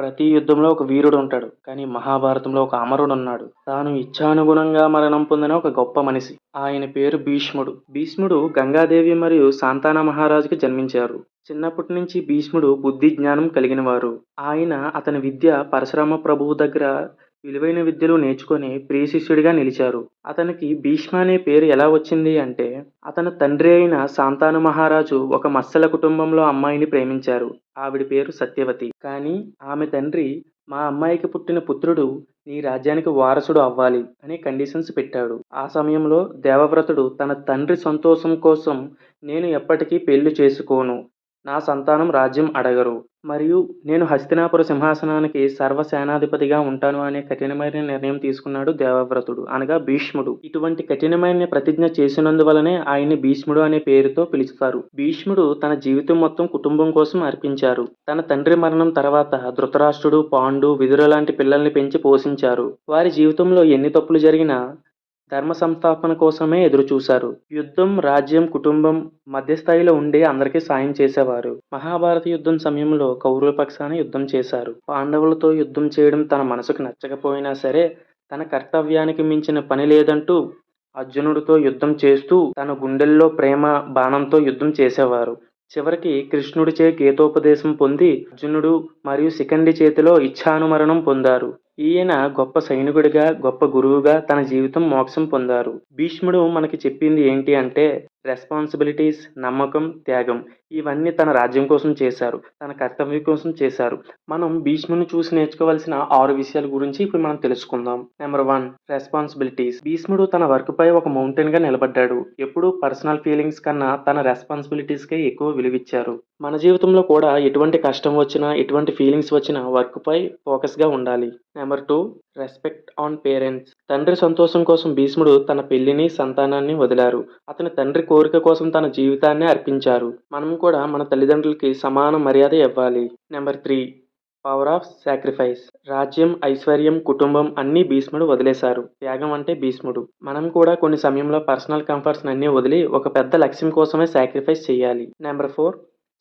ప్రతి యుద్ధంలో ఒక వీరుడు ఉంటాడు. కానీ మహాభారతంలో ఒక అమరుడు ఉన్నాడు. తాను ఇచ్చానుగుణంగా మరణం పొందిన ఒక గొప్ప మనిషి. ఆయన పేరు భీష్ముడు. భీష్ముడు గంగాదేవి మరియు సాంతాన మహారాజుకి జన్మించారు. చిన్నప్పటి నుంచి భీష్ముడు బుద్ధి జ్ఞానం కలిగిన వారు ఆయన అతని విద్య పరశురామ ప్రభువు దగ్గర విలువైన విద్యలు నేర్చుకొని ప్రియ శిష్యుడిగా నిలిచారు. అతనికి భీష్మ అనే పేరు ఎలా వచ్చింది అంటే అతని తండ్రి అయిన శాంతాను మహారాజు ఒక మత్స్యల కుటుంబంలో అమ్మాయిని ప్రేమించారు. ఆవిడ పేరు సత్యవతి. కానీ ఆమె తండ్రి మా అమ్మాయికి పుట్టిన పుత్రుడు నీ రాజ్యానికి వారసుడు అవ్వాలి అని కండిషన్స్ పెట్టాడు. ఆ సమయంలో దేవవ్రతుడు తన తండ్రి సంతోషం కోసం నేను ఎప్పటికీ పెళ్ళి చేసుకోను. నా సంతానం రాజ్యం అడగరు. మరియు నేను హస్తినాపుర సింహాసనానికి సర్వసేనాధిపతిగా ఉంటాను అనే కఠినమైన నిర్ణయం తీసుకున్నాడు దేవవ్రతుడు అనగా భీష్ముడు. ఇటువంటి కఠినమైన ప్రతిజ్ఞ చేసినందువలనే ఆయన్ని భీష్ముడు అనే పేరుతో పిలుస్తారు. భీష్ముడు తన జీవితం మొత్తం కుటుంబం కోసం అర్పించారు. తన తండ్రి మరణం తర్వాత ధృతరాష్ట్రుడు పాండు విదుర లాంటి పిల్లల్ని పెంచి పోషించారు. వారి జీవితంలో ఎన్ని తప్పులు జరిగినా ధర్మ సంస్థాపన కోసమే ఎదురుచూశారు. యుద్ధం రాజ్యం కుటుంబం మధ్యస్థాయిలో ఉండి అందరికీ సాయం చేసేవారు. మహాభారత యుద్ధం సమయంలో కౌరవ పక్షాన యుద్ధం చేశారు. పాండవులతో యుద్ధం చేయడం తన మనసుకు నచ్చకపోయినా సరే తన కర్తవ్యానికి మించిన పని లేదంటూ అర్జునుడితో యుద్ధం చేస్తూ తన గుండెల్లో ప్రేమ బాణంతో యుద్ధం చేసేవారు. చివరికి కృష్ణుడిచే గీతోపదేశం పొంది అర్జునుడు మరియు శిఖండి చేతిలో ఇచ్ఛానుమరణం పొందారు. ఈయన గొప్ప సైనికుడిగా గొప్ప గురువుగా తన జీవితం మోక్షం పొందారు. భీష్ముడు మనకి చెప్పింది ఏంటి అంటే రెస్పాన్సిబిలిటీస్ నమ్మకం త్యాగం. ఇవన్నీ తన రాజ్యం కోసం చేశారు తన కర్తవ్యం కోసం చేశారు. మనం భీష్ముని చూసి నేర్చుకోవాల్సిన ఆరు విషయాల గురించి ఇప్పుడు మనం తెలుసుకుందాం. నెంబర్ వన్ రెస్పాన్సిబిలిటీస్ భీష్ముడు తన వర్క్ పై ఒక మౌంటైన్గా నిలబడ్డాడు. ఎప్పుడు పర్సనల్ ఫీలింగ్స్ కన్నా తన రెస్పాన్సిబిలిటీస్ కే ఎక్కువ విలువిచ్చారు. మన జీవితంలో కూడా ఎటువంటి కష్టం వచ్చినా ఎటువంటి ఫీలింగ్స్ వచ్చినా వర్క్ పై ఫోకస్గా ఉండాలి. Number two respect on parents తండ్రి సంతోషం కోసం భీష్ముడు తన పెళ్ళిని సంతానాన్ని వదిలారు. అతని తండ్రి కోరిక కోసం తన జీవితాన్ని అర్పించారు. మనం కూడా మన తల్లిదండ్రులకి సమాన మర్యాద ఇవ్వాలి. Number three power of sacrifice. రాజ్యం ఐశ్వర్యం కుటుంబం అన్నీ భీష్ముడు వదిలేశారు. త్యాగం అంటే భీష్ముడు. మనం కూడా కొన్ని సమయంలో పర్సనల్ కంఫర్ట్స్ అన్నీ వదిలి ఒక పెద్ద లక్ష్యం కోసమే సాక్రిఫైస్ చేయాలి. Number four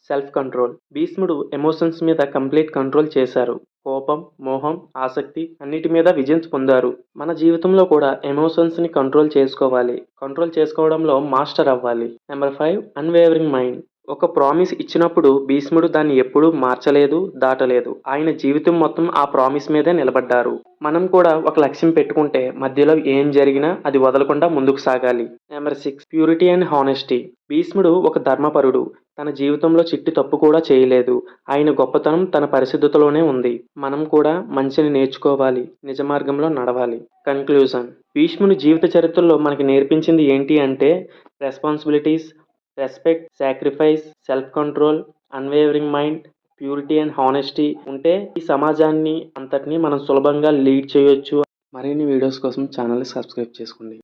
self control. భీష్ముడు ఎమోషన్స్ మీద కంప్లీట్ కంట్రోల్ చేశారు. కోపం మోహం ఆసక్తి అన్నిటి మీద విజయం పొందారు. మన జీవితంలో కూడా ఎమోషన్స్ని కంట్రోల్ చేసుకోవాలి. కంట్రోల్ చేసుకోవడంలో మాస్టర్ అవ్వాలి. Number five unwavering mind. ఒక ప్రామిస్ ఇచ్చినప్పుడు భీష్ముడు దాన్ని ఎప్పుడూ మార్చలేదు దాటలేదు. ఆయన జీవితం మొత్తం ఆ ప్రామిస్ మీదే నిలబడ్డారు. మనం కూడా ఒక లక్ష్యం పెట్టుకుంటే మధ్యలో ఏం జరిగినా అది వదలకుండా ముందుకు సాగాలి. Number six purity and honesty. భీష్ముడు ఒక ధర్మపరుడు. తన జీవితంలో చిట్టి తప్పు కూడా చేయలేదు. ఆయన గొప్పతనం తన పరిశుద్ధతలోనే ఉంది. మనం కూడా మంచిని నేర్చుకోవాలి. నిజ మార్గంలో నడవాలి. కన్క్లూజన్ భీష్ముని జీవిత చరిత్రలో మనకి నేర్పించింది ఏంటి అంటే responsibilities respect sacrifice self control unwavering mind purity and honesty ఉంటే ఈ సమాజాన్ని అంతటినీ మనం సులభంగా లీడ్ చేయొచ్చు. మరిన్ని వీడియోస్ కోసం ఛానల్ని సబ్స్క్రైబ్ చేసుకోండి.